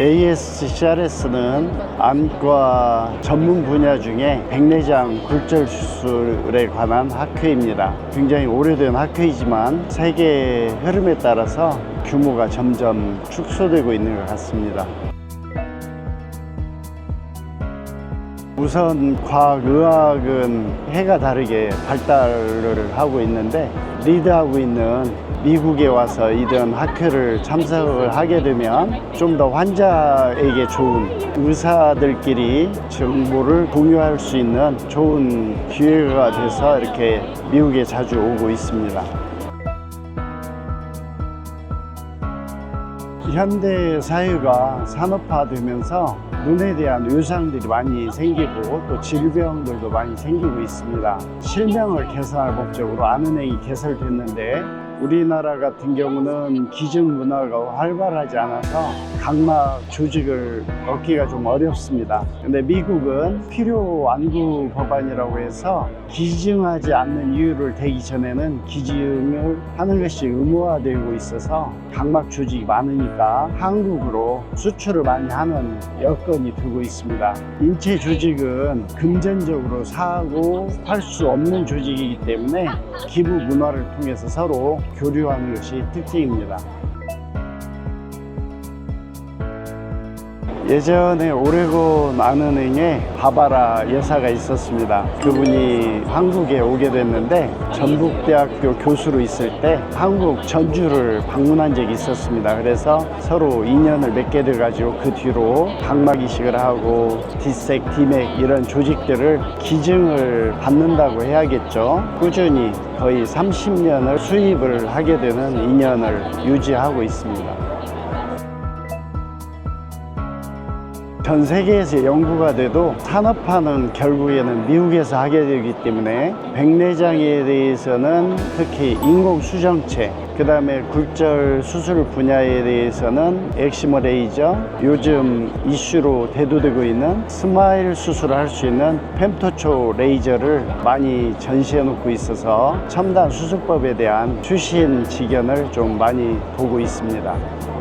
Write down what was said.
ASCRS는 안과 전문 분야 중에 백내장 굴절 수술에 관한 학회입니다. 굉장히 오래된 학회이지만 세계 흐름에 따라서 규모가 점점 축소되고 있는 것 같습니다. 우선 과학의학은 해가 다르게 발달을 하고 있는데 리드하고 있는 미국에 와서 이런 학회를 참석을 하게 되면 좀 더 환자에게 좋은 의사들끼리 정보를 공유할 수 있는 좋은 기회가 돼서 이렇게 미국에 자주 오고 있습니다. 현대 사회가 산업화되면서 눈에 대한 외상들이 많이 생기고 또 질병들도 많이 생기고 있습니다. 실명을 개선할 목적으로 안은행이 개설됐는데 우리나라 같은 경우는 기증 문화가 활발하지 않아서 각막 조직을 얻기가 좀 어렵습니다. 근데 미국은 필요 완구 법안이라고 해서 기증하지 않는 이유를 대기 전에는 기증을 하는 것이 의무화되고 있어서 각막 조직이 많으니까 한국으로 수출을 많이 하는 여건이 되고 있습니다. 인체 조직은 금전적으로 사고 할수 없는 조직이기 때문에 기부 문화를 통해서 서로 교류하는 것이 특징입니다. 예전에 오레곤 안은행에 바바라 여사가 있었습니다. 그분이 한국에 오게 됐는데 전북대학교 교수로 있을 때 한국 전주를 방문한 적이 있었습니다. 그래서 서로 인연을 맺게 돼가지고 그 뒤로 각막 이식을 하고 디색, 디맥 이런 조직들을 기증을 받는다고 해야겠죠. 꾸준히 거의 30년을 수입을 하게 되는 인연을 유지하고 있습니다. 전 세계에서 연구가 돼도 산업화는 결국에는 미국에서 하게 되기 때문에 백내장에 대해서는 특히 인공수정체 그 다음에 굴절 수술 분야에 대해서는 엑시모 레이저 요즘 이슈로 대두되고 있는 스마일 수술을 할 수 있는 펜토초 레이저를 많이 전시해 놓고 있어서 첨단 수술법에 대한 추신 지견을 좀 많이 보고 있습니다.